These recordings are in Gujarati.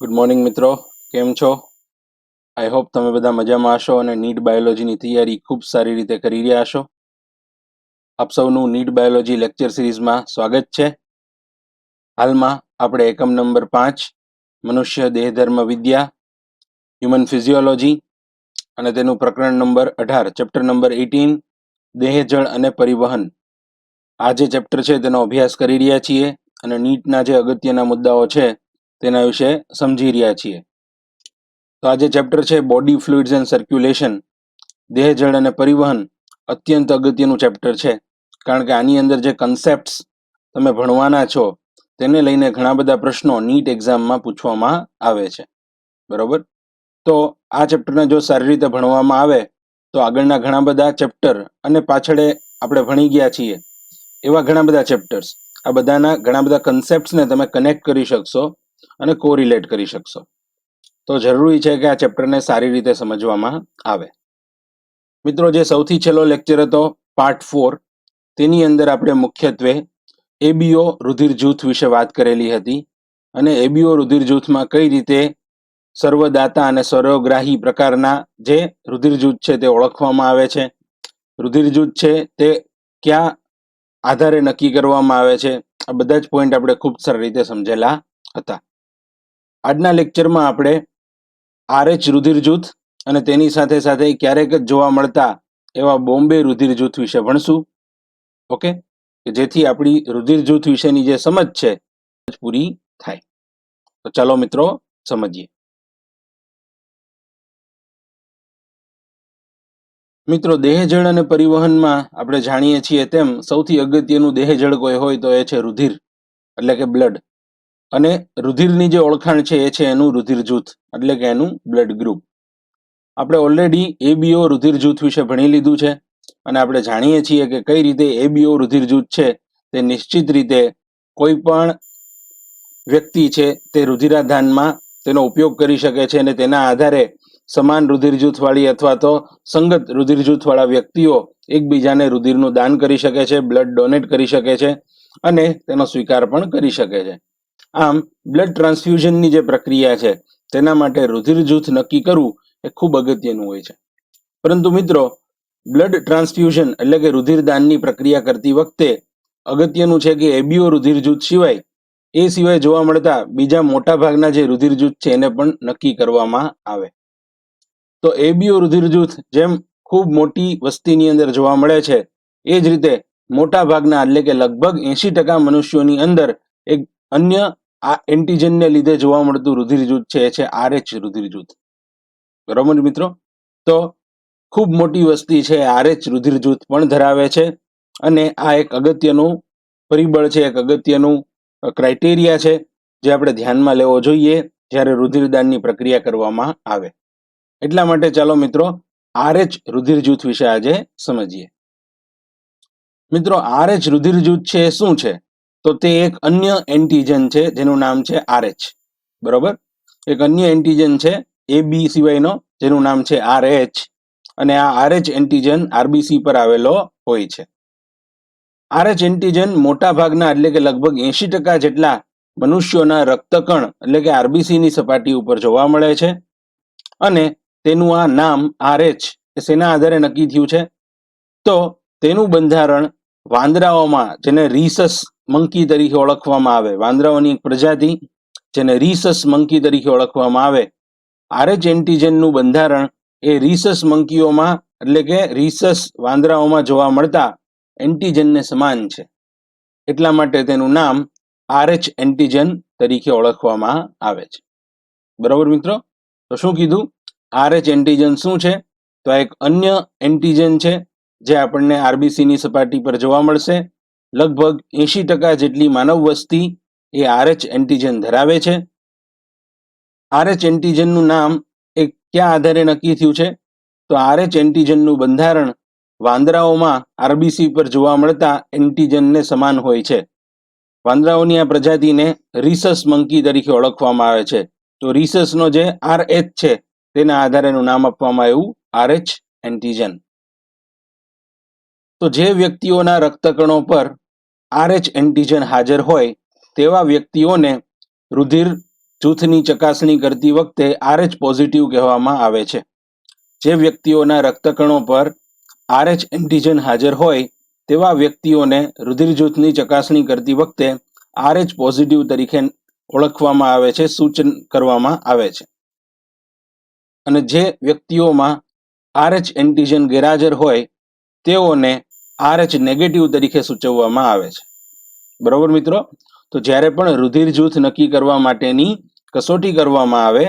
ગુડ મોર્નિંગ મિત્રો. કેમ છો? આઈ હોપ તમે બધા મજામાં હશો અને નીટ બાયોલોજીની તૈયારી ખૂબ સારી રીતે કરી રહ્યા હશો. આપ સૌનું નીટ બાયોલોજી લેક્ચર સિરીઝમાં સ્વાગત છે. હાલમાં આપણે એકમ નંબર પાંચ, મનુષ્ય દેહધર્મ વિદ્યા હ્યુમન ફિઝિયોલોજી અને તેનું પ્રકરણ નંબર અઢાર ચેપ્ટર નંબર એટીન દેહ, જળ અને પરિવહન. આ જે ચેપ્ટર છે તેનો અભ્યાસ કરી રહ્યા છીએ અને નીટના જે અગત્યના મુદ્દાઓ છે તેના વિશે સમજી રહ્યા છીએ. તો આ જે ચેપ્ટર છે બોડી ફ્લુઇડ્સ એન્ડ સર્ક્યુલેશન. દેહ, જળ અને પરિવહન અત્યંત અગત્યનું ચેપ્ટર છે. કારણ કે આની અંદર જે કન્સેપ્ટ્સ તમે ભણવાના છો તેને લઈને ઘણા બધા પ્રશ્નો નીટ એક્ઝામમાં પૂછવામાં આવે છે. બરોબર? તો આ ચેપ્ટરને જો સારી રીતે ભણવામાં આવે તો આગળના ઘણા બધા ચેપ્ટર અને પાછળ આપણે ભણી ગયા છીએ. એવા ઘણા બધા ચેપ્ટર્સ આ બધાના ઘણા બધા કન્સેપ્ટ્સને તમે કનેક્ટ કરી શકશો અને કોરિલેટ કરી શકશો. તો જરૂરી છે કે આ ચેપ્ટરને સારી રીતે સમજવામાં આવે. મિત્રો, જે સૌથી છેલ્લો લેક્ચર હતો પાર્ટ ફોર તેની અંદર આપણે મુખ્યત્વે એબીઓ રુધિર જૂથ વિશે વાત કરેલી હતી અને એબીઓ રુધિર જૂથમાં કઈ રીતે સર્વદાતા અને સર્વગ્રાહી પ્રકારના જે રુધિર જૂથ છે તે ઓળખવામાં આવે છે. રુધિર જૂથ છે તે ક્યાં આધારે નક્કી કરવામાં આવે છે. આ બધા જ પોઈન્ટ આપણે ખૂબ સારી રીતે સમજેલા હતા. આજના લેક્ચરમાં આપણે આરએચ રુધિર જૂથ અને તેની સાથે સાથે ક્યારેક જ જોવા મળતા એવા બોમ્બે રુધિર જૂથ વિશે ભણશું. ઓકે? કે જેથી આપણી રુધિર જૂથ વિશેની જે સમજ છે પૂરી થાય. તો ચાલો મિત્રો, સમજીએ. મિત્રો, દેહજળ અને પરિવહનમાં આપણે જાણીએ છીએ તેમ સૌથી અગત્યનું દેહજળ કોઈ હોય તો એ છે રુધિર, એટલે કે બ્લડ. અને રુધિરની જે ઓળખાણ છે એ છે એનું રુધિર જૂથ, એટલે કે એનું બ્લડ ગ્રુપ. આપણે ઓલરેડી એબીઓ રુધિર જૂથ વિશે ભણી લીધું છે અને આપણે જાણીએ છીએ કે કઈ રીતે એબીઓ રુધિર જૂથ છે તે નિશ્ચિત રીતે કોઈ પણ વ્યક્તિ છે તે રુધિરાધાનમાં તેનો ઉપયોગ કરી શકે છે અને તેના આધારે સમાન રુધિર જૂથવાળી અથવા તો સંગત રુધિર જૂથવાળા વ્યક્તિઓ એકબીજાને રુધિરનું દાન કરી શકે છે બ્લડ ડોનેટ કરી શકે છે અને તેનો સ્વીકાર પણ કરી શકે છે. આમ બ્લડ ટ્રાન્સફ્યુઝનની જે પ્રક્રિયા છે, તેના માટે રુધિર જૂથ નક્કી કરવું એ ખૂબ અગત્યનું હોય છે. પરંતુ મિત્રો બ્લડ ટ્રાન્સફ્યુઝન એટલે કે રુધિર દાનની પ્રક્રિયા કરતી વખતે અગત્યનું છે કે એબીઓ રુધિર જૂથ સિવાય એ સિવાય જોવા મળતા બીજા મોટા ભાગના જે રુધિર જૂથ છે એને પણ નક્કી કરવામાં આવે. તો એબીઓ રુધિર જૂથ જેમ ખૂબ મોટી વસ્તીની અંદર જોવા મળે છે, એ જ રીતે મોટા ભાગના એટલે કે લગભગ એંશી ટકા મનુષ્યોની અંદર એક અન્ય આ એન્ટીજનને લીધે જોવા મળતું રુધિર જૂથ છે, એ છે આરએચ રુધિર જૂથ બરોબર મિત્રો? તો ખૂબ મોટી વસ્તી છે આરએચ રુધિર જૂથ પણ ધરાવે છે અને આ એક અગત્યનું પરિબળ છે, એક અગત્યનું ક્રાઇટેરિયા છે જે આપણે ધ્યાનમાં લેવો જોઈએ જ્યારે રુધિરદાનની પ્રક્રિયા કરવામાં આવે. એટલા માટે ચાલો મિત્રો આરએચ રુધિર જૂથ વિશે આજે સમજીએ. મિત્રો આરએચ રુધિર જૂથ છે શું છે? તો તે એક અન્ય એન્ટીજન છે, જેનું નામ છે આરએચ બરોબર? એક અન્ય એન્ટીજન છે, એ બી સિવાયનો, જેનું નામ છે આરએચ અને આ આરએચ એન્ટીજન આરબીસી પર આવેલો હોય છે. આરએચ એન્ટીજન મોટા ભાગના એટલે કે લગભગ એંશી ટકા જેટલા મનુષ્યોના રક્તકણ, એટલે કે આરબીસીની સપાટી ઉપર જોવા મળે છે. અને તેનું આ નામ આરએચ એ શેના આધારે નક્કી થયું છે. તો તેનું બંધારણ વાંદરાઓમાં, જેને રીસસ મંકી તરીકે ઓળખવામાં આવે, વાંદરાઓની એક પ્રજાતિ, જેને રીસસ મંકી તરીકે ઓળખવામાં આવે. આરએચ એન્ટીજનનું બંધારણ એ રીસસ મંકીઓમાં, એટલે કે રીસસ વાંદરાઓમાં જોવા મળતા એન્ટીજનને સમાન છે. એટલા માટે તેનું નામ આરએચ એન્ટીજન તરીકે ઓળખવામાં આવે છે. બરોબર મિત્રો? તો શું કીધું? આરએચ એન્ટીજન શું છે? તો આ એક અન્ય એન્ટીજન છે, જે આપણને આરબીસીની સપાટી પર જોવા મળશે. લગભગ એંશી ટકા જેટલી માનવ વસ્તી એ આરએચ એન્ટીજન ધરાવે છે. આરએચ એન્ટીજનનું નામ એ ક્યાં આધારે નક્કી થયું છે? તો આરએચ એન્ટીજનનું બંધારણ વાંદરાઓમાં આરબીસી પર જોવા મળતા એન્ટીજનને સમાન હોય છે. વાંદરાઓની આ પ્રજાતિને રીસસ મંકી તરીકે ઓળખવામાં આવે છે. તો રીસસનો જે આર એચ છે તેના આધારે એનું નામ આપવામાં આવ્યું આરએચ એન્ટીજન. તો જે વ્યક્તિઓના રક્તકણો પર આરએચ એન્ટીજન હાજર હોય, તેવા વ્યક્તિઓને રુધિર જૂથની ચકાસણી કરતી વખતે આરએચ પોઝિટિવ કહેવામાં આવે છે. જે વ્યક્તિઓના રક્તકણો પર આરએચ એન્ટીજન હાજર હોય, તેવા વ્યક્તિઓને રુધિર જૂથની ચકાસણી કરતી વખતે આરએચ પોઝિટિવ તરીકે ઓળખવામાં આવે છે, સૂચન કરવામાં આવે છે. અને જે વ્યક્તિઓમાં આરએચ એન્ટીજન ગેરહાજર હોય, તેઓને આરએચ નેગેટિવ તરીકે સૂચવવામાં આવે છે. બરોબર મિત્રો? તો જ્યારે પણ રુધિર જૂથ નક્કી કરવા માટેની કસોટી કરવામાં આવે,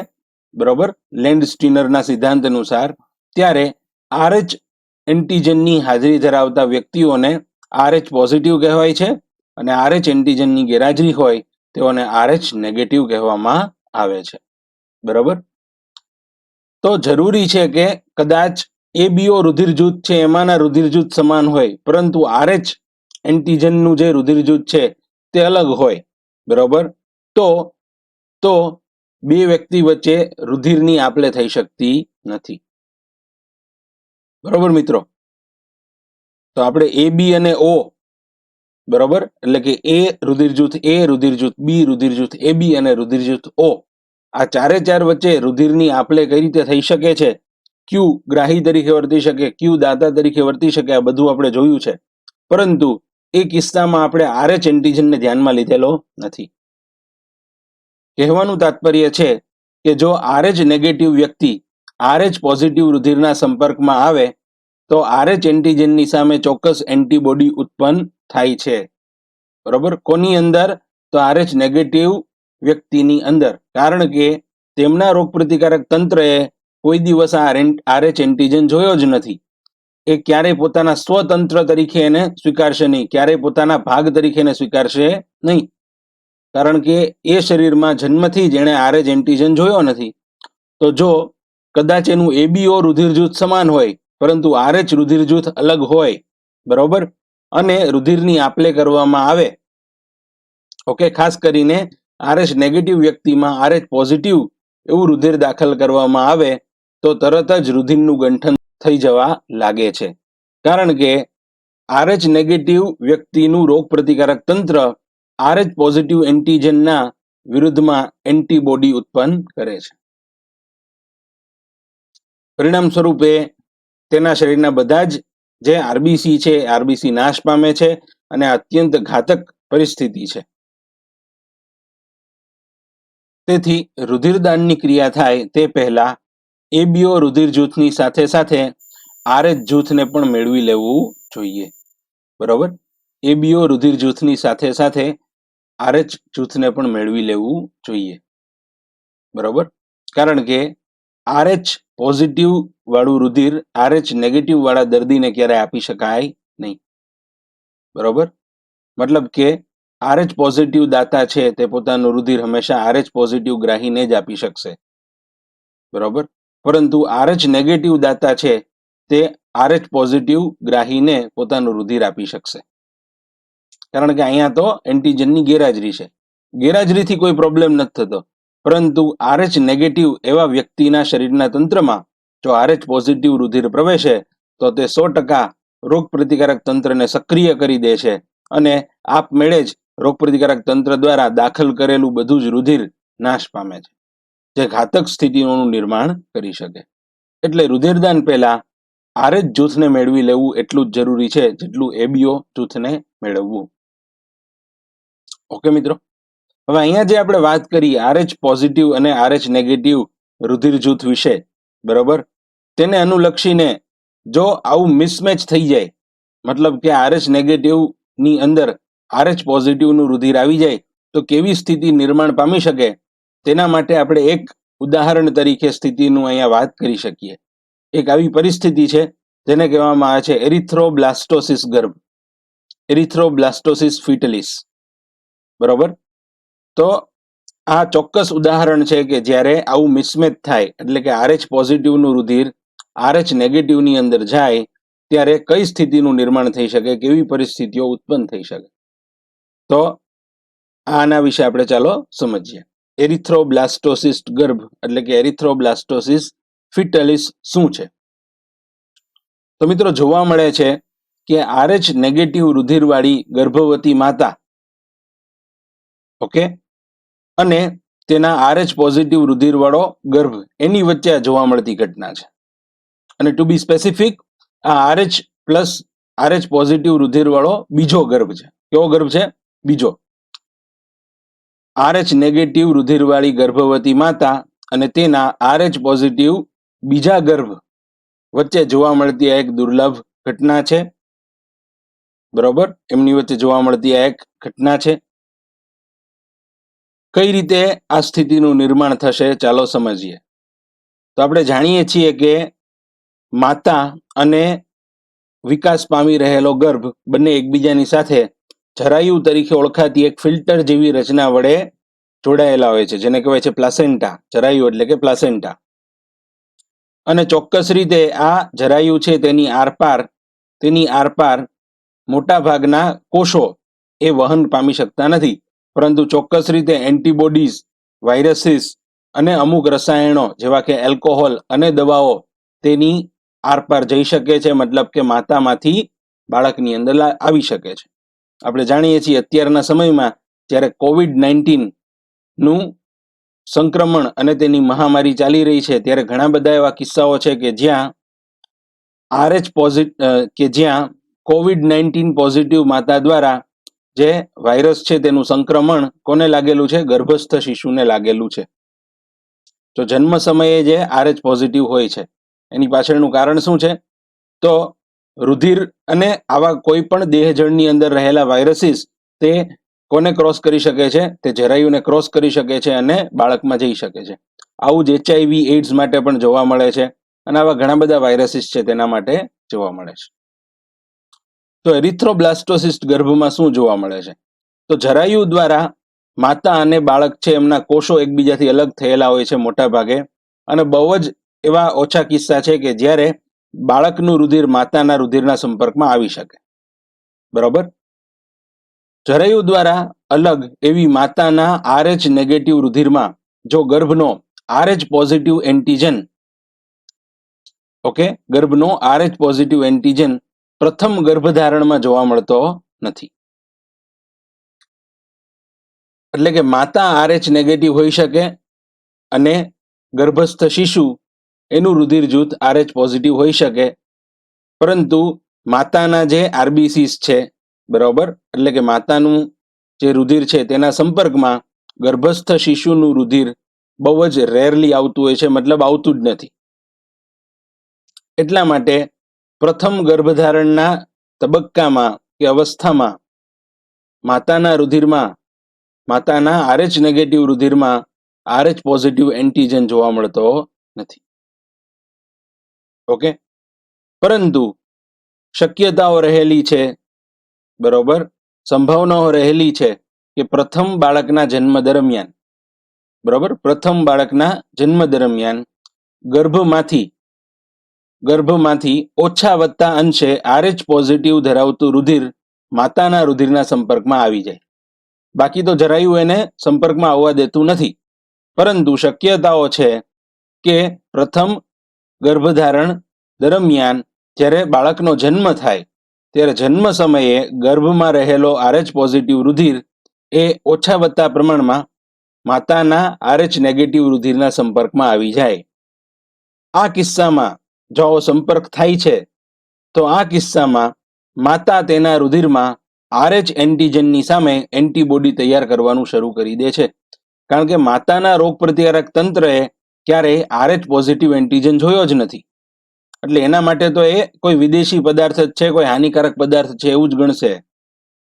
બરોબર? લેન્ડ સ્ટીનરના સિદ્ધાંત અનુસાર, ત્યારે આરએચ એન્ટીજનની હાજરી ધરાવતા વ્યક્તિઓને આરએચ પોઝિટિવ કહેવાય છે અને આરએચ એન્ટીજનની ગેરહાજરી હોય, તેઓને આરએચ નેગેટિવ કહેવામાં આવે છે. બરોબર? તો જરૂરી છે કે કદાચ એબીઓ રુધિર જૂથ છે, એમાંના રુધિર જૂથ સમાન હોય, પરંતુ આરએચ એન્ટીજનનું જે રુધિર જૂથ છે, તે અલગ હોય. બરોબર? તો તો બે વ્યક્તિ વચ્ચે રુધિરની આપલે થઈ શકતી નથી. બરોબર મિત્રો? તો આપણે એ બી અને ઓ, બરોબર? એટલે કે એ રુધિર જૂથ એ રુધિર જૂથ બી રુધિર જૂથ એ બી અને રુધિર જૂથ ઓ આ ચારે ચાર વચ્ચે રુધિરની આપલે કઈ રીતે થઈ શકે છે? ક્યુ ગ્રાહી તરીકે વર્તી શકે, ક્યુ દાતા તરીકે વર્તી શકે, આ બધું આપણે જોયું છે. પરંતુ એ કિસ્સામાં આપણે આરએચ એન્ટીજનને ધ્યાનમાં લીધેલો નથી. કહેવાનું તાત્પર્ય છે કે જો આરએચ નેગેટિવ વ્યક્તિ આરએચ પોઝિટિવ રુધિરના સંપર્કમાં આવે, તો આરએચ એન્ટીજનની સામે ચોક્કસ એન્ટીબોડી ઉત્પન્ન થાય છે. બરોબર? કોની અંદર? તો આરએચ નેગેટિવ વ્યક્તિની અંદર. કારણ કે તેમના રોગપ્રતિકારક તંત્રએ કોઈ દિવસ આ આરએચ એન્ટીજન જોયો જ નથી. એ ક્યારેય પોતાના સ્વતંત્ર તરીકે એને સ્વીકારશે નહીં. ક્યારેય પોતાના ભાગ તરીકે એને સ્વીકારશે નહીં. કારણ કે એ શરીરમાં જન્મથી જ એણે આરએચ એન્ટીજન જોયો નથી. તો જો કદાચ એનું એબીઓ રુધિર જૂથ સમાન હોય, પરંતુ આરએચ રુધિર જૂથ અલગ હોય, બરોબર? અને રુધિરની આપલે કરવામાં આવે. ઓકે, ખાસ કરીને આરએચ નેગેટિવ વ્યક્તિમાં આરએચ પોઝિટિવ એવું રુધિર દાખલ કરવામાં આવે, તો તરત જ રુધિરનું ગંઠન થઈ જવા લાગે છે. કારણ કે આરએચ નેગેટિવ વ્યક્તિનું રોગપ્રતિકારક તંત્ર આરએચ પોઝિટિવ એન્ટીજનના વિરુદ્ધમાં એન્ટીબોડી ઉત્પન્ન કરે છે. પરિણામ સ્વરૂપે તેના શરીરના બધા જ જે આરબીસી છે આરબીસી નાશ પામે છે અને અત્યંત ઘાતક પરિસ્થિતિ છે. તેથી રુધિરદાનની ક્રિયા થાય તે પહેલા એબીઓ રુધિર જૂથની સાથે સાથે આરએચ જૂથને પણ મેળવી લેવું જોઈએ. બરોબર? એબીઓ રુધિર જૂથની સાથે સાથે આરએચ જૂથને પણ મેળવી લેવું જોઈએ. બરોબર? કારણ કે આરએચ પોઝિટિવ વાળું રુધિર આરએચ નેગેટિવ વાળા દર્દીને ક્યારે આપી શકાય નહીં. બરોબર? મતલબ કે આરએચ પોઝિટિવ દાતા છે તે પોતાનું રુધિર હંમેશા આરએચ પોઝિટિવ ગ્રાહીને જ આપી શકશે. બરોબર? પરંતુ આરએચ નેગેટિવ દાતા છે તે આરએચ પોઝિટિવ ગ્રાહીને પોતાનું રુધિર આપી શકશે. કારણ કે અહીંયા તો એન્ટીજનની ગેરહાજરી છે. ગેરહાજરીથી કોઈ પ્રોબ્લેમ નથી થતો. પરંતુ આરએચ નેગેટિવ એવા વ્યક્તિના શરીરના તંત્રમાં જો આરએચ પોઝિટિવ રુધિર પ્રવેશે તો તે સો ટકા રોગ પ્રતિકારક તંત્રને સક્રિય કરી દે છે અને આપમેળે જ રોગ પ્રતિકારક તંત્ર દ્વારા દાખલ કરેલું બધું જ રુધિર નાશ પામે છે, જે ઘાતક સ્થિતિઓનું નિર્માણ કરી શકે. એટલે રુધિરદાન પહેલા આરએચ જૂથને મેળવી લેવું એટલું જ જરૂરી છે જેટલું એબીઓ જૂથને મેળવવું. ઓકે મિત્રો? હવે અહીંયા જે આપણે વાત કરી આરએચ પોઝિટિવ અને આરએચ નેગેટિવ રુધિર જૂથ વિશે, બરોબર? તેને અનુલક્ષીને જો આવું મિસમેચ થઈ જાય, મતલબ કે આરએચ નેગેટિવની અંદર આરએચ પોઝિટિવનું રુધિર આવી જાય તો કેવી સ્થિતિ નિર્માણ પામી શકે? તેના માટે આપણે એક ઉદાહરણ તરીકે સ્થિતિનું અહીંયા વાત કરી શકીએ. એક આવી પરિસ્થિતિ છે, જેને કહેવામાં આવે છે એરિથ્રોબ્લાસ્ટોસિસ ગર્ભ. એરિથ્રોબ્લાસ્ટોસિસ ફિટલિસ. બરોબર? તો આ ચોક્કસ ઉદાહરણ છે કે જ્યારે આવું મિસમેચ થાય, એટલે કે આરએચ પોઝિટિવનું રુધિર આરએચ નેગેટિવની અંદર જાય, ત્યારે કઈ સ્થિતિનું નિર્માણ થઈ શકે? કેવી પરિસ્થિતિઓ ઉત્પન્ન થઈ શકે? તો આના વિશે આપણે ચાલો સમજીએ. એરિથ્રોબ્લાસ્ટોસિસ ગર્ભ એટલે કે એરિથ્રોબ્લાસ્ટોસિસ ફિટલિસ શું છે? તો મિત્રો જોવા મળે છે કે આરએચ નેગેટિવ રુધિરવાળી ગર્ભવતી માતા ઓકે અને તેના આરએચ પોઝિટિવ રુધિરવાળો ગર્ભ, એની વચ્ચે જોવા મળતી ઘટના છે. અને ટુ બી સ્પેસિફિક આ આરએચ પ્લસ આરએચ પોઝિટિવ રુધિરવાળો બીજો ગર્ભ છે. કેવો ગર્ભ છે? બીજો આરએચ નેગેટિવ રુધિરવાળી ગર્ભવતી માતા અને તેના આરએચ પોઝિટિવ બીજા ગર્ભ વચ્ચે જોવા મળતી આ એક દુર્લભ ઘટના છે. બરોબર? એમની વચ્ચે જોવા મળતી આ એક ઘટના છે. કઈ રીતે આ સ્થિતિનું નિર્માણ થશે ચાલો સમજીએ. તો આપણે જાણીએ છીએ કે માતા અને વિકાસ પામી રહેલો ગર્ભ બંને એકબીજાની સાથે જરાયુ તરીકે ઓળખાતી એક ફિલ્ટર જેવી રચના વડે જોડાયેલા હોય છે, જેને કહેવાય છે પ્લાસેન્ટા. જરાયુ એટલે કે પ્લાસેન્ટા. અને ચોક્કસ રીતે આ જરાયુ છે તેની આરપાર તેની આરપાર મોટા ભાગના કોષો એ વહન પામી શકતા નથી. પરંતુ ચોક્કસ રીતે એન્ટીબોડીઝ, વાયરસીસ અને અમુક રસાયણો જેવા કે એલ્કોહોલ અને દવાઓ તેની આરપાર જઈ શકે છે, મતલબ કે માતામાંથી બાળકની અંદર આવી શકે છે. આપણે જાણીએ છીએ અત્યારના સમયમાં જ્યારે કોવિડ નાઇન્ટીનનું સંક્રમણ અને તેની મહામારી ચાલી રહી છે, ત્યારે ઘણા બધા એવા કિસ્સાઓ છે કે જ્યાં આરએચ પોઝિટ કે જ્યાં કોવિડ નાઇન્ટીન પોઝિટિવ માતા દ્વારા જે વાયરસ છે તેનું સંક્રમણ કોને લાગેલું છે? ગર્ભસ્થ શિશુને લાગેલું છે. તો જન્મ સમયે જે આરએચ પોઝિટિવ હોય છે. એની પાછળનું કારણ શું છે? તો રુધિર અને આવા કોઈ પણ દેહજળની અંદર રહેલા વાયરસીસ તે કોને ક્રોસ કરી શકે છે? તે જરાયુને ક્રોસ કરી શકે છે અને બાળકમાં જઈ શકે છે. આવું જ એચઆઈવી એઇડ્સ માટે પણ જોવા મળે છે અને આવા ઘણા બધા વાયરસીસ છે તેના માટે જોવા મળે છે. તો એરિથ્રોબ્લાસ્ટોસિસ્ટ ગર્ભમાં શું જોવા મળે છે? તો જરાયુ દ્વારા માતા અને બાળક છે એમના કોષો એકબીજાથી અલગ થયેલા હોય છે મોટા ભાગે અને બહુ જ એવા ઓછા કિસ્સા છે કે જ્યારે બાળકનું રુધિર માતાના રુધિરના સંપર્કમાં આવી શકે. બરોબર? જરાયુ દ્વારા અલગ એવી માતાના આરએચ નેગેટિવ રુધિરમાં જો ગર્ભનો આરએચ પોઝિટિવ એન્ટીજન ઓકે ગર્ભનો આરએચ પોઝિટિવ એન્ટીજન પ્રથમ ગર્ભધારણમાં જોવા મળતો નથી. એટલે કે માતા આરએચ નેગેટિવ હોઈ શકે અને ગર્ભસ્થ શિશુ એનું રુધિર જૂથ આરએચ પોઝિટિવ હોઈ શકે. પરંતુ માતાના જે આરબીસીસ છે, બરાબર? એટલે કે માતાનું જે રુધિર છે, તેના સંપર્કમાં ગર્ભસ્થ શિશુનું રુધિર બહુ જ રેરલી આવતું હોય છે, મતલબ આવતું જ નથી. એટલા માટે પ્રથમ ગર્ભધારણના તબક્કામાં કે અવસ્થામાં માતાના રુધિરમાં, માતાના આરએચ નેગેટિવ રુધિરમાં આરએચ પોઝિટિવ એન્ટીજન જોવા મળતો નથી. ઓકે? પરંતુ શક્યતાઓ રહેલી છે, બરોબર? સંભાવનાઓ રહેલી છે કે પ્રથમ બાળકના જન્મ દરમિયાન, બરોબર? પ્રથમ બાળકના જન્મ દરમિયાન ગર્ભમાંથી ગર્ભમાંથી ઓછા વત્તા અંશે આરએચ પોઝિટિવ ધરાવતું રુધિર માતાના રુધિરના સંપર્કમાં આવી જાય. બાકી તો જરાયું એને સંપર્કમાં આવવા દેતું નથી. પરંતુ શક્યતાઓ છે કે પ્રથમ ગર્ભધારણ દરમિયાન જ્યારે બાળકનો જન્મ થાય, ત્યારે જન્મ સમયે ગર્ભમાં રહેલો આરએચ પોઝિટિવ રુધિર એ ઓછા વત્તા પ્રમાણમાં માતાના આરએચ નેગેટિવ રુધિરના સંપર્કમાં આવી જાય. આ કિસ્સામાં જો સંપર્ક થાય છે, તો આ કિસ્સામાં માતા તેના રુધિરમાં આરએચ એન્ટીજનની સામે એન્ટીબોડી તૈયાર કરવાનું શરૂ કરી દે છે. કારણ કે માતાના રોગ પ્રતિકારક તંત્રએ ક્યારેય આરએચ પોઝિટિવ એન્ટીજન જોયો જ નથી. એટલે એના માટે તો એ કોઈ વિદેશી પદાર્થ જ છે, કોઈ હાનિકારક પદાર્થ છે એવું જ ગણશે.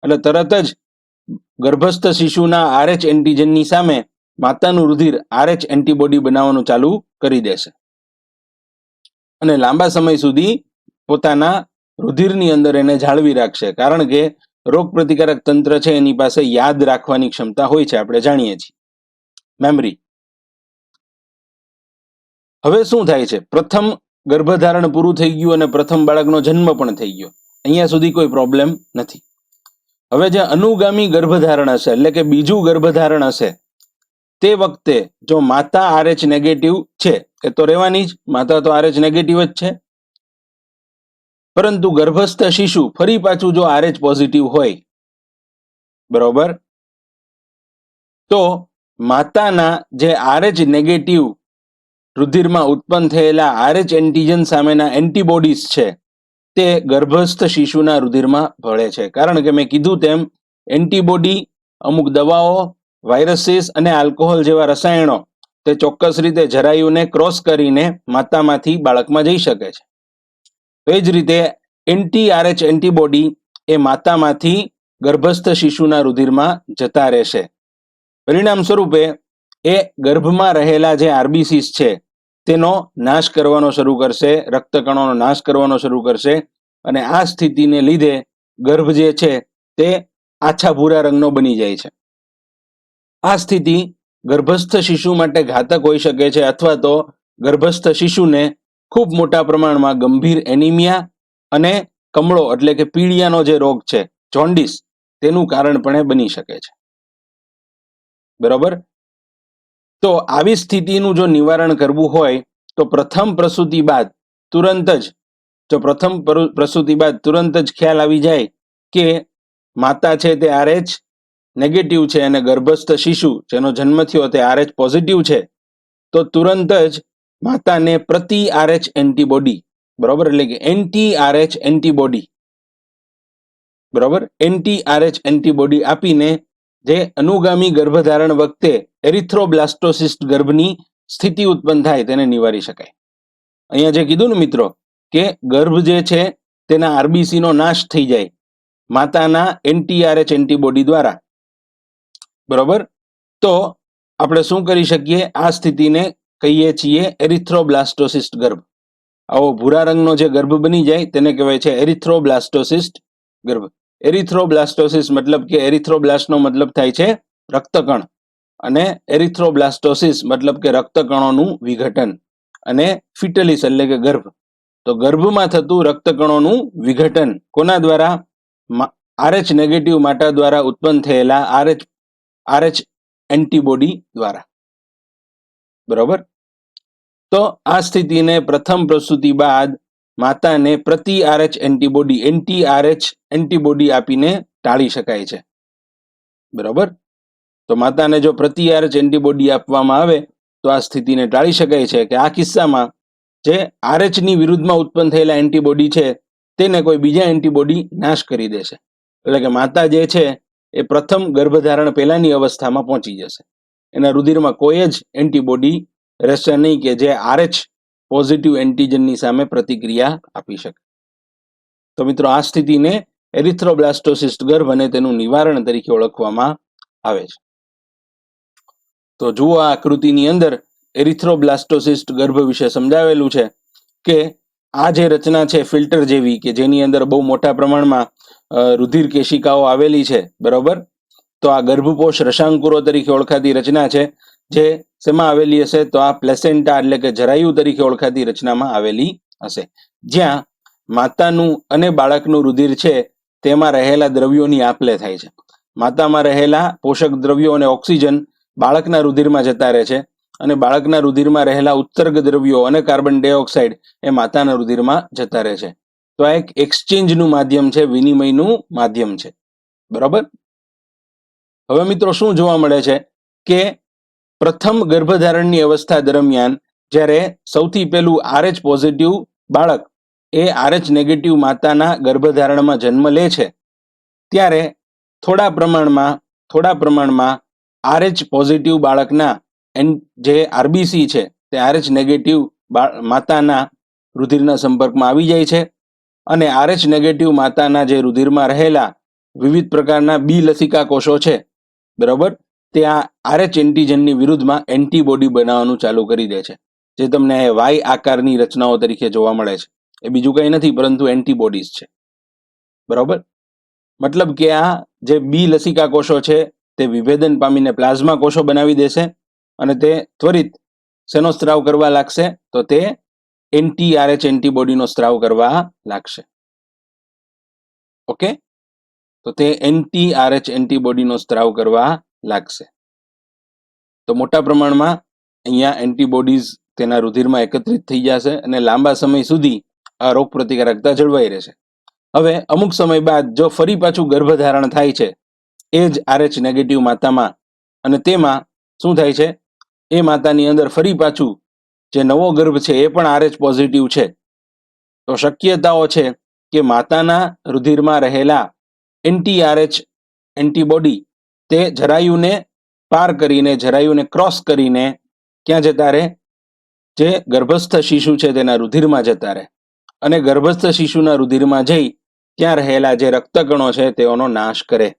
એટલે તરત જ ગર્ભસ્થ શિશુના આરએચ એન્ટીજનની સામે માતાનું રુધિર આરએચ એન્ટીબોડી બનાવવાનું ચાલુ કરી દેશે. અને લાંબા સમય સુધી પોતાના રુધિરની અંદર એને જાળવી રાખશે. કારણ કે રોગ પ્રતિકારક તંત્ર છે, એની પાસે યાદ રાખવાની ક્ષમતા હોય છે, આપણે જાણીએ છીએ. મેમરી હવે શું થાય છે? પ્રથમ ગર્ભધારણ પૂરું થઈ ગયું અને પ્રથમ બાળકનો જન્મ પણ થઈ ગયો. અહીંયા સુધી કોઈ પ્રોબ્લેમ નથી. હવે જે અનુગામી ગર્ભધારણ હશે, એટલે કે બીજું ગર્ભધારણ હશે, તે વખતે જો માતા આરએચ નેગેટિવ છે, એ તો રહેવાની જ, માતા તો આરએચ નેગેટિવ જ છે. પરંતુ ગર્ભસ્થ શિશુ ફરી પાછું જો આરએચ પોઝિટિવ હોય, બરોબર? તો માતાના જે આરએચ નેગેટિવ રુધિરમાં ઉત્પન્ન થયેલા આરએચ એન્ટીજન સામેના એન્ટીબોડીઝ છે, તે ગર્ભસ્થ શિશુના રુધિરમાં ભળે છે. કારણ કે મેં કીધું તેમ એન્ટીબોડી અમુક દવાઓ વાયરસીસ અને આલ્કોહોલ જેવા રસાયણો, તે ચોક્કસ રીતે જરાયુને ક્રોસ કરીને માતામાંથી બાળકમાં જઈ શકે છે. એ જ રીતે એન્ટી આરએચ એન્ટીબોડી એ માતામાંથી ગર્ભસ્થ શિશુના રુધિરમાં જતા રહેશે. પરિણામ સ્વરૂપે, એ ગર્ભમાં રહેલા જે આરબીસીસ છે તેનો નાશ કરવાનો શરૂ કરશે, રક્તકણોનો નાશ કરવાનો શરૂ કરશે અને આ સ્થિતિને લીધે ગર્ભ જે છે તે આછા ભૂરા રંગનો બની જાય છે. આ સ્થિતિ ગર્ભસ્થ શિશુ માટે ઘાતક હોઈ શકે છે અથવા તો ગર્ભસ્થ શિશુને ખૂબ મોટા પ્રમાણમાં ગંભીર એનિમિયા અને કમળો એટલે કે પીળિયાનો જે રોગ છે, જોન્ડિસ, તેનું કારણ પણ બની શકે છે. બરોબર? તો આવી સ્થિતિનું જો નિવારણ કરવું હોય, તો પ્રથમ પ્રસૂતિ બાદ તુરંત જ, જો પ્રથમ પ્રસૂતિ બાદ તુરંત જ ખ્યાલ આવી જાય કે માતા છે તે આરએચ નેગેટિવ છે અને ગર્ભસ્થ શિશુ જેનો જન્મ થયો તે આરએચ પોઝિટિવ છે, તો તુરંત જ માતાને પ્રતિ આરએચ એન્ટીબોડી, બરોબર? એટલે કે એન્ટી આરએચ એન્ટીબોડી, બરોબર? એન્ટી આરએચ એન્ટીબોડી આપીને જે અનુગામી ગર્ભધારણ વખતે એરિથ્રોબ્લાસ્ટોસિસ્ટ ગર્ભની સ્થિતિ ઉત્પન્ન થાય તેને નિવારી શકાય. અહીંયા જે કીધું ને મિત્રો કે ગર્ભ જે છે તેના આરબીસી નો નાશ થઈ જાય માતાના એન્ટીઆરએચ એન્ટીબોડી દ્વારા. બરોબર? તો આપણે શું કરી શકીએ? આ સ્થિતિને કહીએ છીએ એરિથ્રોબ્લાસ્ટોસિસ્ટ ગર્ભ. આવો ભૂરા રંગનો જે ગર્ભ બની જાય તેને કહેવાય છે એરિથ્રોબ્લાસ્ટોસિસ્ટ ગર્ભ. એરિથ્રોબ્લાસ્ટોસિસ મતલબ કે એરિથ્રોબ્લાસ્ટનો મતલબ થાય છે રક્તકણ. અને એરિથ્રોબ્લાસ્ટોસિસ મતલબ કે રક્તકણોનું વિઘટન. અને ફિટલિસ એટલે કે ગર્ભ. તો ગર્ભમાં થતું રક્તકણોનું વિઘટન કોના દ્વારા? આરએચ નેગેટિવ માટા દ્વારા ઉત્પન્ન થયેલા આરએચ આરએચ એન્ટીબોડી દ્વારા. બરોબર? તો આ સ્થિતિને પ્રથમ પ્રસૂતિ બાદ માતાને પ્રતિ RH antibody anti RH antibody આપીને ટાળી શકાય છે. બરોબર? તો માતાને જો પ્રતિ આરએચ એન્ટીબોડી આપવામાં આવે, તો આ સ્થિતિને ટાળી શકાય છે કે આ કિસ્સામાં જે આરએચની વિરુદ્ધમાં ઉત્પન્ન થયેલા એન્ટીબોડી છે, તેને કોઈ બીજા એન્ટીબોડી નાશ કરી દેશે એટલે કે માતા જે છે, એ પ્રથમ ગર્ભધારણ પહેલાની અવસ્થામાં પહોંચી જશે. એના રુધિરમાં કોઈ જ એન્ટીબોડી રહેશે નહીં કે જે RH પોઝિટિવ એન્ટીજનની સામે પ્રતિક્રિયા આપી શકે. તો મિત્રો, આ સ્થિતિને એરિથ્રોબ્લાસ્ટોસિસ્ટ ગર્ભ અને તેનું નિવારણ તરીકે ઓળખવામાં આવે છે. તો જુઓ આ આકૃતિની અંદર એરિથ્રોબ્લાસ્ટોસિસ્ટ ગર્ભ વિશે સમજાવેલું છે કે આ જે રચના છે, ફિલ્ટર જેવી, કે જેની અંદર બહુ મોટા પ્રમાણમાં રુધિર કેશિકાઓ આવેલી છે, બરોબર? તો આ ગર્ભકોષ રસાંકુરો તરીકે ઓળખાતી રચના છે. જે શેમાં આવેલી હશે તો આ પ્લેસેન્ટા એટલે કે જરાયુ તરીકે ઓળખાતી રચનામાં આવેલી હશે. જ્યાં માતાનું અને બાળકનું રુધિર છે, તેમાં રહેલા દ્રવ્યોની આપલે થાય છે. માતામાં રહેલા પોષક દ્રવ્યો અને ઓક્સિજન બાળકના રુધિરમાં જતા રહે છે અને બાળકના રુધિરમાં રહેલા ઉત્સર્ગ દ્રવ્યો અને કાર્બન ડાયોક્સાઇડ એ માતાના રુધિરમાં જતા રહે છે. તો આ એક એક્સચેન્જનું માધ્યમ છે, વિનિમયનું માધ્યમ છે. બરાબર? હવે મિત્રો શું જોવા મળે છે કે પ્રથમ ગર્ભધારણની અવસ્થા દરમિયાન જ્યારે સૌથી પહેલું આરએચ પોઝિટિવ બાળક એ આરએચ નેગેટિવ માતાના ગર્ભધારણમાં જન્મ લે છે. ત્યારે થોડા પ્રમાણમાં થોડા પ્રમાણમાં આરએચ પોઝિટિવ બાળકના એન- જે આરબીસી છે તે આરએચ નેગેટિવ માતાના રુધિરના સંપર્કમાં આવી જાય છે અને આરએચ નેગેટિવ માતાના જે રુધિરમાં રહેલા વિવિધ પ્રકારના બી લસિકા કોષો છે. બરાબર? તે આ આરએચ એન્ટીજનની વિરુદ્ધમાં એન્ટીબોડી બનાવવાનું ચાલુ કરી દે છે, જે તમને વાય આકારની રચનાઓ તરીકે જોવા મળે છે. એ બીજું કંઈ નથી, પરંતુ એન્ટીબોડીઝ છે. બરાબર? મતલબ કે આ જે બી લસિકા કોષો છે, તે વિભેદન પામીને પ્લાઝમા કોષો બનાવી દેશે અને તે ત્વરિત શેનો સ્ત્રાવ કરવા લાગશે, તો તે એન્ટી આરએચ એન્ટીબોડીનો સ્ત્રાવ કરવા લાગશે. ઓકે? તો તે એન્ટી આરએચ એન્ટીબોડીનો સ્ત્રાવ કરવા લાગશે. તો મોટા પ્રમાણમાં અહીંયા એન્ટીબોડીઝ તેના રુધિરમાં એકત્રિત થઈ જશે અને લાંબા સમય સુધી આ રોગ પ્રતિકારકતા જળવાઈ રહેશે. હવે અમુક સમય બાદ જો ફરી પાછું ગર્ભધારણ થાય છે, એ જ આરએચ નેગેટિવ માતામાં અને તેમાં શું થાય છે? એ માતાની અંદર ફરી પાછું જે નવો ગર્ભ છે, એ પણ આરએચ પોઝિટિવ છે. તો શક્યતાઓ છે કે માતાના રુધિરમાં રહેલા એન્ટી આરએચ એન્ટીબોડી તે જરાયુને પાર કરીને, જરાયુને ક્રોસ કરીને ક્યાં જતા રહે? જે ગર્ભસ્થ શિશુ છે તેના રુધિરમાં જતા રહે. અને ગર્ભસ્થ શિશુના રુધિરમાં જઈ ત્યાં રહેલા જે રક્તકણો છે તેઓનો નાશ કરે.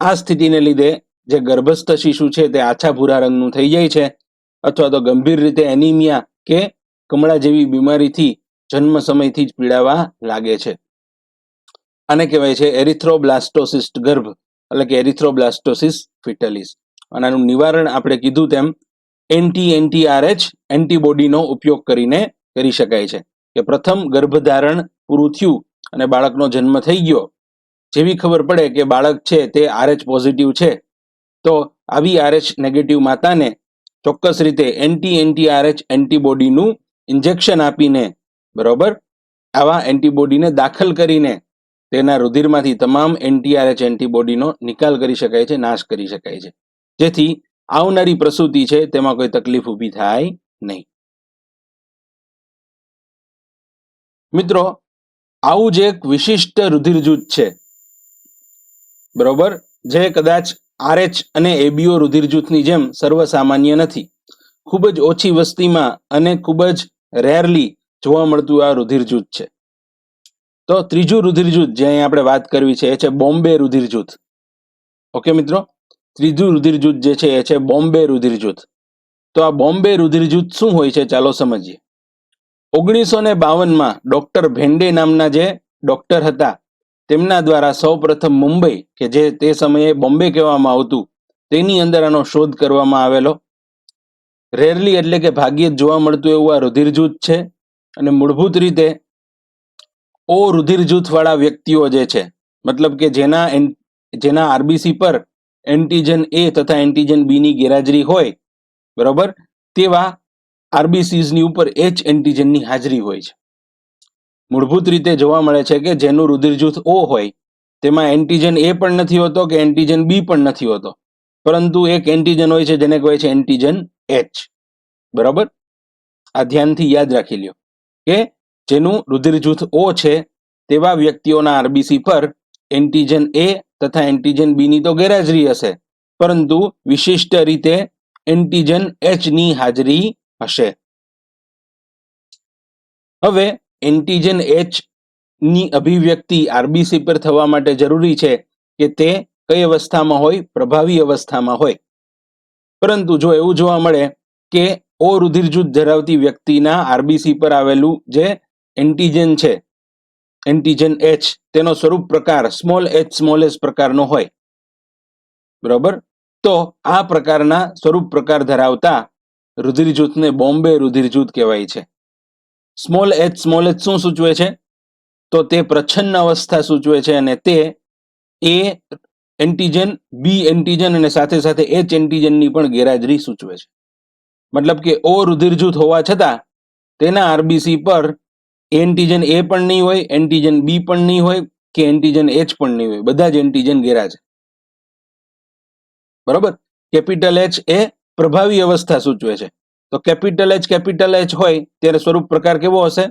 આ સ્થિતિને લીધે જે ગર્ભસ્થ શિશુ છે તે આછા ભૂરા રંગનું થઈ જાય છે અથવા તો ગંભીર રીતે એનિમિયા કે કમળા જેવી બીમારીથી જન્મ સમયથી જ પીડાવા લાગે છે. આને કહેવાય છે એરિથ્રોબ્લાસ્ટોસિસ્ટ ગર્ભ. એટલે કે એરિથ્રોબ્લાસ્ટોસિસ ફિટલિસ અને આનું નિવારણ આપણે કીધું તેમ એન્ટી એન્ટીઆરએચ એન્ટીબોડીનો ઉપયોગ કરીને કરી શકાય છે. કે પ્રથમ ગર્ભધારણ પૂરું થયું અને બાળકનો જન્મ થઈ ગયો. જેવી ખબર પડે કે બાળક છે તે આરએચ પોઝિટિવ છે, તો આવી આરએચ નેગેટિવ માતાને ચોક્કસ રીતે એન્ટી એન્ટીઆરએચ એન્ટીબોડીનું ઇન્જેક્શન આપીને બરોબર આવા એન્ટીબોડીને દાખલ કરીને તેના રુધિરમાંથી તમામ એન્ટીઆરએચ એન્ટીબોડીનો નિકાલ કરી શકાય છે, નાશ કરી શકાય છે. જેથી આવનારી પ્રસૂતિ છે, તેમાં કોઈ તકલીફ ઊભી થાય નહીં. મિત્રો, આવું જ એક વિશિષ્ટ રુધિર જૂથ છે. બરોબર? જે કદાચ આરએચ અને એબીઓ રુધિર જૂથની જેમ સર્વસામાન્ય નથી. ખૂબ જ ઓછી વસ્તીમાં અને ખૂબ જ રેરલી જોવા મળતું આ રુધિર જૂથ છે. તો ત્રીજું રુધિર જૂથ જે અહીં આપણે વાત કરવી છે, એ છે બોમ્બે રુધિર જૂથ ઓકે મિત્રો? ત્રીજું રુધિર જૂથ જે છે, એ છે બોમ્બે રુધિર જૂથ તો આ બોમ્બે રુધિર જૂથ શું હોય છે, ચાલો સમજીએ. ઓગણીસો ને બાવનમાં ડોક્ટર ભેંડે નામના જે ડોક્ટર હતા, તેમના દ્વારા સૌપ્રથમ મુંબઈ, કે જે તે સમયે બોમ્બે કહેવામાં આવતું, તેની અંદર આનો શોધ કરવામાં આવેલો. રેરલી એટલે કે ભાગ્યે જ જોવા મળતું એવું આ રુધિર જૂથ છે. અને મૂળભૂત રીતે ઓ રુધિર જૂથવાળા વ્યક્તિઓ જે છે, મતલબ કે જેના જેના આરબીસી પર એન્ટીજન એ તથા એન્ટીજન બીની ગેરહાજરી હોય, બરોબર? તેવા આરબીસીઝની ઉપર એચ એન્ટીજનની હાજરી હોય છે. મૂળભૂત રીતે જોવા મળે છે કે જેનું રુધિર જૂથ ઓ હોય, તેમાં એન્ટીજન એ પણ નથી હોતો કે એન્ટીજન બી પણ નથી હોતો. પરંતુ એક એન્ટીજન હોય છે જેને કહે છે એન્ટીજન એચ. બરાબર? આ ધ્યાનથી યાદ રાખી લ્યો કે જેનું રુધિર જૂથ ઓ છે તેવા વ્યક્તિઓના આરબીસી પર એન્ટીજન એ તથા એન્ટીજન બી ની તો ગેરહાજરી હશે. પરંતુ વિશિષ્ટ રીતે એન્ટીજન એચની હાજરી હશે. હવે એન્ટીજન એચની અભિવ્યક્તિ આરબીસી પર થવા માટે જરૂરી છે કે તે કઈ અવસ્થામાં હોય? પ્રભાવી અવસ્થામાં હોય. પરંતુ જો એવું જોવા મળે કે ઓ રુધિર જૂથ ધરાવતી વ્યક્તિના આરબીસી પર આવેલું જે એન્ટીજન છે. એન્ટીજન એચ તેનો સ્વરૂપ પ્રકાર સ્મોલ એચ સ્મોલ પ્રકારનો હોય. બરોબર? તો આ પ્રકારના સ્વરૂપ પ્રકાર ધરાવતા રુધિર જૂથને બોમ્બે રુધિર જૂથ કહેવાય છે. સ્મોલ એચ સ્મોલ એચ શું સૂચવે છે? તો તે પ્રચ્છન્ન અવસ્થા સૂચવે છે અને તે એ એન્ટીજન બી એન્ટીજન અને સાથે સાથે એચ એન્ટીજનની પણ ગેરહાજરી સૂચવે છે. મતલબ કે ઓ રુધિર જૂથ હોવા છતાં તેના આરબીસી પર એન્ટીજન એ પણ નહીં હોય એન્ટીજન બી પણ નહીં હોય કે એન્ટીજન એચ પણ નહીં હોય. બધા જ એન્ટીજન ગેરહાજર બરોબર? કેપિટલ એચ એ પ્રભાવી અવસ્થા સૂચવે છે. તો કેપિટલ એચ કેપિટલ એચ હોય, ત્યારે સ્વરૂપ પ્રકાર કેવો હશે?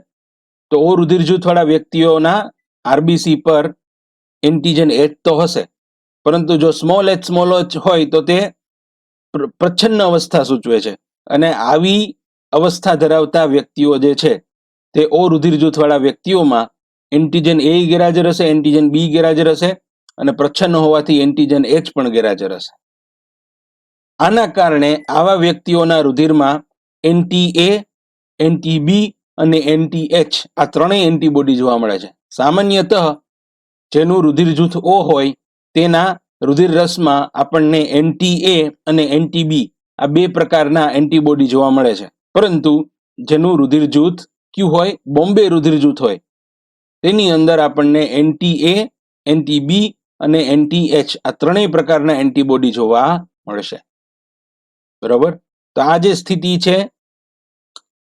તો ઓ રુધિર જૂથવાળા વ્યક્તિઓના આરબીસી પર એન્ટીજન એચ તો હશે. પરંતુ જો સ્મોલ એચ સ્મોલ એચ હોય, તો તે પ્ર- પ્રચ્છન્ન અવસ્થા સૂચવે છે. અને આવી અવસ્થા ધરાવતા વ્યક્તિઓ જે છે તે ઓ રુધિર જૂથવાળા વ્યક્તિઓમાં એન્ટીજન એ ગેરહાજર હશે એન્ટીજન બી ગેરહાજર હશે અને પ્રચ્છન્ન હોવાથી એન્ટીજન એચ પણ ગેરહાજર હશે. આના કારણે આવા વ્યક્તિઓના રુધિરમાં એન્ટી એ એન્ટી બી અને એન્ટી એચ આ ત્રણેય એન્ટીબોડી જોવા મળે છે. સામાન્યતઃ જેનું રુધિર જૂથ ઓ હોય તેના રુધિર રસમાં આપણને એન્ટી એ અને એન્ટી બી આ બે પ્રકારના એન્ટીબોડી જોવા મળે છે. પરંતુ જેનું રુધિર જૂથ કયું હોય, બોમ્બે રુધિર જૂથ હોય. તેની અંદર આપણને એન્ટી એ એન્ટી બી અને એન્ટી એચ આ ત્રણેય પ્રકારના એન્ટીબોડી જોવા મળશે. બરોબર? તો આ જે સ્થિતિ છે,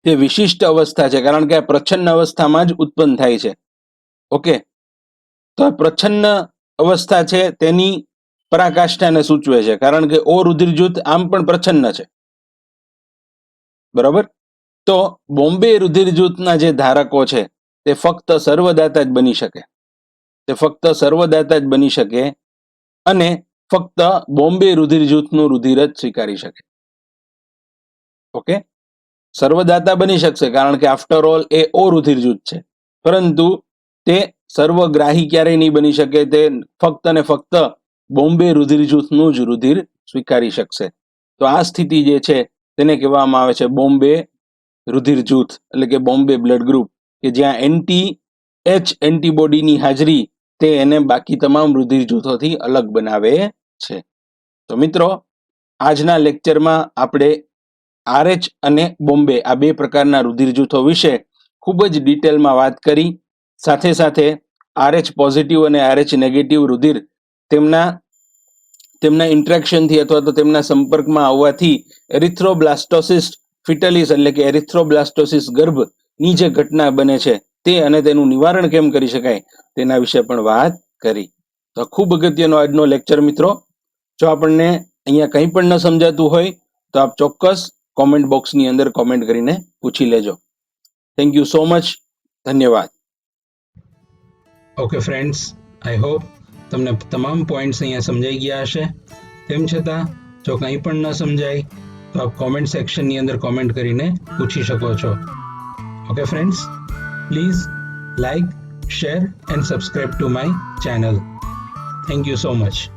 તે વિશિષ્ટ અવસ્થા છે, કારણ કે આ પ્રચ્છન્ન અવસ્થામાં જ ઉત્પન્ન થાય છે. ઓકે? તો આ પ્રચ્છન્ન અવસ્થા છે, તેની પરાકાષ્ઠાને સૂચવે છે, કારણ કે ઓ રુધિર જૂથ આમ પણ પ્રચ્છન્ન છે. બરાબર? તો બોમ્બે રુધિર જૂથના જે ધારકો છે, તે ફક્ત સર્વદાતા જ બની શકે. તે ફક્ત સર્વદાતા જ બની શકે અને ફક્ત બોમ્બે રુધિર જૂથનું રુધિર જ સ્વીકારી શકે. ઓકે? સર્વદાતા બની શકશે કારણ કે આફ્ટર ઓલ એ ઓ રુધિર જૂથ છે. પરંતુ તે સર્વગ્રાહી ક્યારેય નહીં બની શકે, તે ફક્ત ને ફક્ત બોમ્બે રુધિર જૂથનું જ રુધિર સ્વીકારી શકશે. તો આ સ્થિતિ જે છે, તેને કહેવામાં આવે છે બોમ્બે રુધિર જૂથ એટલે કે બોમ્બે બ્લડ ગ્રુપ, કે જ્યાં એન્ટી એચ એન્ટીબોડીની હાજરી તે એને બાકી તમામ રુધિર જૂથોથી અલગ બનાવે છે. તો મિત્રો, આજના લેક્ચરમાં આપણે આરએચ અને બોમ્બે આ બે પ્રકારના રુધિર જૂથો વિશે ખૂબ જ ડિટેલમાં વાત કરી. સાથે સાથે આરએચ પોઝિટિવ અને આરએચ નેગેટિવ રુધિર તેમના તેમના ઇન્ટ્રેક્શનથી અથવા તો તેમના સંપર્કમાં આવવાથી એરિથ્રોબ્લાસ્ટોસિસ ફિટલિસ એટલે કે એરિથ્રોબ્લાસ્ટોસિસ ગર્ભની જે ઘટના બને છે તે અને તેનું નિવારણ કેમ કરી શકાય તેના વિશે પણ વાત કરી. તો ખૂબ અગત્યનો આજનો લેક્ચર મિત્રો. જો આપણને અહીંયા કંઈ પણ ન સમજાતું હોય તો આપ ચોક્કસ કોમેન્ટ બોક્સની અંદર કોમેન્ટ કરીને પૂછી લેજો. થેન્ક યુ સો મચ ધન્યવાદ. ઓકે ફ્રેન્ડ્સ આઈ હોપ તમને તમામ પોઈન્ટ્સ અહીંયા સમજાઈ ગયા હશે. તેમ છતાં, જો કંઈ પણ ન સમજાય તો આપ કોમેન્ટ સેક્શનની અંદર કોમેન્ટ કરીને પૂછી શકો છો. Okay friends please like share and subscribe to my channel thank you so much